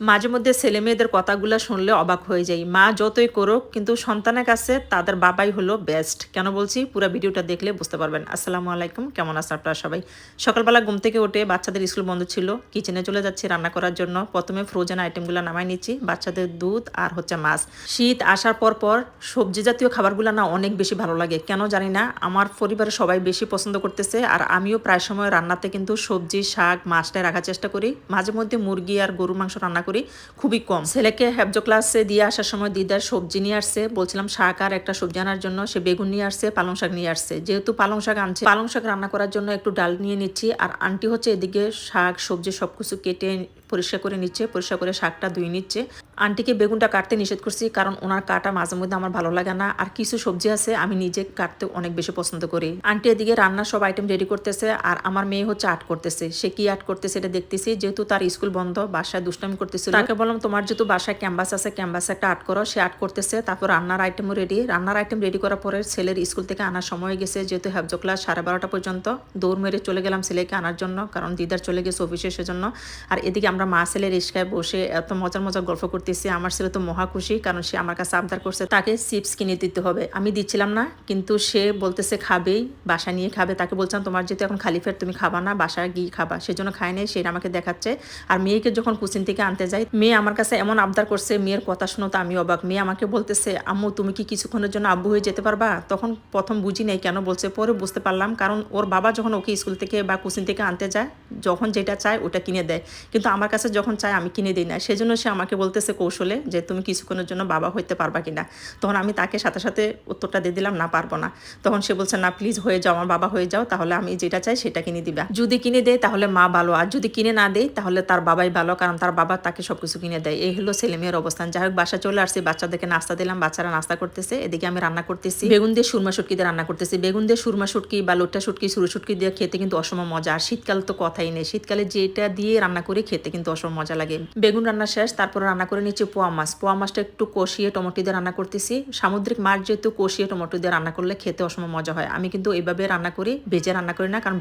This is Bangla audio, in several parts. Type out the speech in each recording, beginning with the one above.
মাঝে মধ্যে ছেলে মেয়েদের কথাগুলো শুনলে অবাক হয়ে যাই। মা যতই করুক, কিন্তু সন্তানের কাছে তাদের বাবাই হলো বেস্ট কেন বলছি? পুরো ভিডিওটা দেখলে বুঝতে পারবেন। আসসালামু আলাইকুম। কেমন আছেন আপনারা সবাই? সকালবেলা ঘুম থেকে উঠে বাচ্চাদের স্কুল বন্ধ ছিল। কিচেনে চলে যাচ্ছি রান্না করার জন্য। প্রথমে ফ্রোজেন আইটেমগুলো নামাই নিচ্ছি। বাচ্চাদের দুধ আর হচ্ছে মাছ। শীত আসার পর পর সবজি জাতীয় খাবারগুলো না অনেক বেশি ভালো লাগে। কেন জানি না, আমার পরিবারের সবাই বেশি পছন্দ করতেছে। আর আমিও প্রায় সময় রান্নাতে কিন্তু সবজি, শাক, মাছটাই রাখার চেষ্টা করি। মাঝে মধ্যে মুরগি আর গরুর মাংস রান্না করি, খুবই কম। ছেলেকে হ্যাবজো ক্লাসে দিয়ে আসার সময় দিদার সবজি নিয়ে আসছে। বলছিলাম, শাক আর একটা সবজি আনার জন্য সে বেগুন নিয়ে আসছে, পালং শাক নিয়ে আসছে। যেহেতু পালং শাক আনছে, পালং শাক রান্না করার জন্য একটু ডাল নিয়ে নিচ্ছি। আর আন্টি হচ্ছে এদিকে শাক, সবজি সবকিছু কেটে পরিষ্কার করে নিচ্ছে, পরিষ্কার করে শাকটা ধুয়ে নিচ্ছে। আন্টিকে বেগুনটা কাটতে নিষেধ করছি, কারণ ওনার কাটা মাঝে মধ্যে আমার ভালো লাগে না। আর কিছু সবজি আছে, আমি নিজে কাটতে অনেক বেশি পছন্দ করি। আন্টি এদিকে রান্নার সব আইটেম রেডি করতেছে, আর আমার মেয়ে হচ্ছে আর্ট করতেছে। সে কি আর্ট করতেছে এটা দেখতেছি, যেহেতু তার স্কুল বন্ধ, বাসায় দুষ্টামি করতেছিল। তাকে বললাম, তোমার যেহেতু বাসায় ক্যাম্বাস আছে ক্যাম্বাসে একটা আর্ট করো, সে আর্ট করতেছে, তারপর রান্নার আইটেমও রেডি রান্নার আইটেম রেডি করার পরে ছেলের স্কুল থেকে আনার সময় গেছে, যেহেতু হ্যাবজো ক্লাস সাড়ে বারোটা পর্যন্ত। দৌড় মেরে চলে গেলাম ছেলেকে আনার জন্য, কারণ দিদার চলে গেছে অফিসে সেজন্য আর এদিকে আমরা মা ছেলে রিস্কায় বসে এত মজার মজার গল্প করতেছি, আমার ছেলে তো মহা খুশি, কারণ সে আমার কাছে আবদার করছে, তাকে চিপস কিনে দিতে হবে। আমি দিচ্ছিলাম না, কিন্তু সে বলতেছে, খাবেই বাসা নিয়ে খাবে। তাকে বলছিলাম, তোমার যেহেতু এখন খালি ফের তুমি খাবা না, বাসায় গিয়ে খাবা। সেজন্য খায় নেই, সে আমাকে দেখাচ্ছে। আর মেয়েকে যখন কুচিন থেকে আনতে যাই, মেয়ে আমার কাছে এমন আবদার করছে, মেয়ের কথা শুনো তো আমি অবাক। মেয়ে আমাকে বলতেছে, আম্মু, তুমি কি কিছুক্ষণের জন্য আব্বু হয়ে যেতে পারবা? তখন প্রথম বুঝি নেই কেন বলছে, পরে বুঝতে পারলাম, কারণ ওর বাবা যখন ওকে স্কুল থেকে বা কুচিন থেকে আনতে যায়, যখন যেটা চায় ওটা কিনে দেয়। কিন্তু আমার কাছে যখন চায়, আমি কিনে দিই না। সেজন্য সে আমাকে বলতেছে কৌশলে যে, তুমি কিছুক্ষণের জন্য বাবা হইতে পারবা কিনা? তখন আমি তাকে সাথে সাথে উত্তরটা দিয়ে দিলাম, না, পারব না। তখন সে বলছে, না প্লিজ হয়ে যাও, আমার বাবা হয়ে যাও, তাহলে আমি যেটা চাই সেটা কিনে দিবা। যদি কিনে দেয়, তাহলে মা ভালো, আর যদি কিনে না দেয়, তাহলে তার বাবাই ভালো, কারণ তার বাবা তাকে সবকিছু কিনে দেয়। এই হলো ছেলে মেয়ের অবস্থান। যাই হোক বাসা চলে আসছি, বাচ্চাদেরকে নাস্তা দিলাম, বাচ্চারা নাস্তা করতেছে, এদিকে আমি রান্না করতেছি। বেগুন দিয়ে সুরমা সুটকি দিয়ে রান্না করতেছি। বেগুন দিয়ে সুরমা শুটকি বা লোট্টা শুটকি, সুরু শুটকি দিয়ে খেতে কিন্তু অসম মজা। আর শীতকাল তো কথাই নেই। শীতকালে যেটা দিয়ে রান্না করে, খেতে কিন্তু অসম মজা লাগে। বেগুন রান্না শেষ, তারপর রান্না করে নিচ্ছি পোয়া মাছ। পোয়া মাছটা একটু কষিয়ে টমেটো দিয়ে রান্না করতেছি। সামুদ্রিক মাছ যেহেতু কষিয়ে টমেটো দিয়ে রান্না করলে খেতে অসম মজা হয়। আমি কিন্তু এইভাবে রান্না করি, ভেজে রান্না করি না, কারণ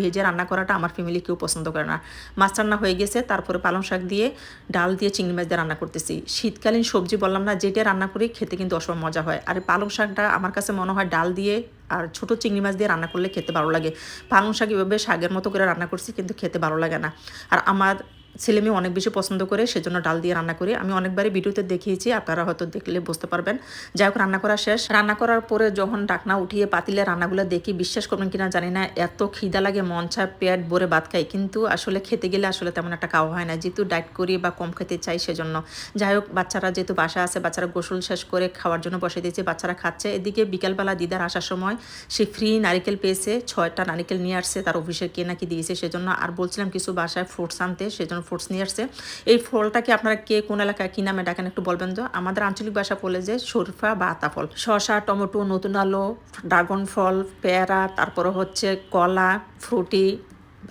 ভেজে রান্না করাটা আমার ফ্যামিলি কেউ পছন্দ করে না। মাছ রান্না হয়ে গেছে, তারপরে পালং শাক দিয়ে ডাল দিয়ে চিংড়ি মাছ দিয়ে রান্না করতেছি। শীতকালীন সবজি বললাম না, যেটা রান্না করি খেতে কিন্তু অসম মজা হয়। আর পালং শাকটা আমার কাছে মনে হয় ডাল দিয়ে আর ছোটো চিংড়ি মাছ দিয়ে রান্না করলে খেতে ভালো লাগে। পালং শাক এভাবে শাকের মতো করে রান্না করছি, কিন্তু খেতে ভালো লাগে না। আর আমার ছেলে মেয়ে অনেক বেশি পছন্দ করে, সেজন্য ডাল দিয়ে রান্না করি। আমি অনেকবারই ভিডিওতে দেখিয়েছি, আপনারা হয়তো দেখলে বুঝতে পারবেন। যাই হোক, রান্না করা শেষ। রান্না করার পরে যখন ডাকনা উঠিয়ে পাতিলে রান্নাগুলো দেখি, বিশ্বাস করবেন কিনা জানি না, এত খিদা লাগে, মন চায় পেট ভরে ভাত খাই। কিন্তু আসলে খেতে গেলে আসলে তেমন একটা খাওয়া হয় না। যেহেতু ডায়েট করি বা কম খেতে চাই, সেজন্য। যাই হোক, বাচ্চারা যেহেতু বাসা আছে, বাচ্চারা গোসল শেষ করে খাওয়ার জন্য বসে দিয়েছে, বাচ্চারা খাচ্ছে। এদিকে বিকালবেলা দিদার আসার সময় সে ফ্রি নারিকেল পেয়েছে, ছয়টা নারিকেল নিয়ে আসছে, তার অফিসে কে নাকি দিয়েছে, সেজন্য আর বলছিলাম কিছু বাসায় ফ্রুটস আনতে, সেজন্য ফ্রুটস নিয়ে আসছে। এই ফলটাকে আপনারা কে কোন এলাকায় কী নামে ডাকেন একটু বলবেন তো? আমাদের আঞ্চলিক ভাষা বলে যে শরফা বা আতা ফল। শসা, টমেটো, নতুন আলো, ড্রাগন ফল, পেয়ারা, তারপরে হচ্ছে কলা, ফ্রুটি,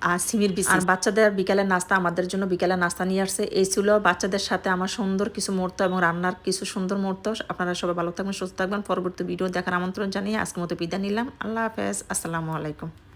আর সিমির বিচি। আর বাচ্চাদের বিকালের নাস্তা আমাদের জন্য বিকালের নাস্তা নিয়ে আসছে। এই ছিল বাচ্চাদের সাথে আমার সুন্দর কিছু মুহূর্ত এবং রান্নার কিছু সুন্দর মুহূর্ত। আপনারা সবাই ভালো থাকবেন, সুস্থ থাকবেন। পরবর্তী ভিডিও দেখার আমন্ত্রণ জানিয়ে আজকের মতো বিদায় নিলাম। আল্লাহ হাফেজ। আসসালামু আলাইকুম।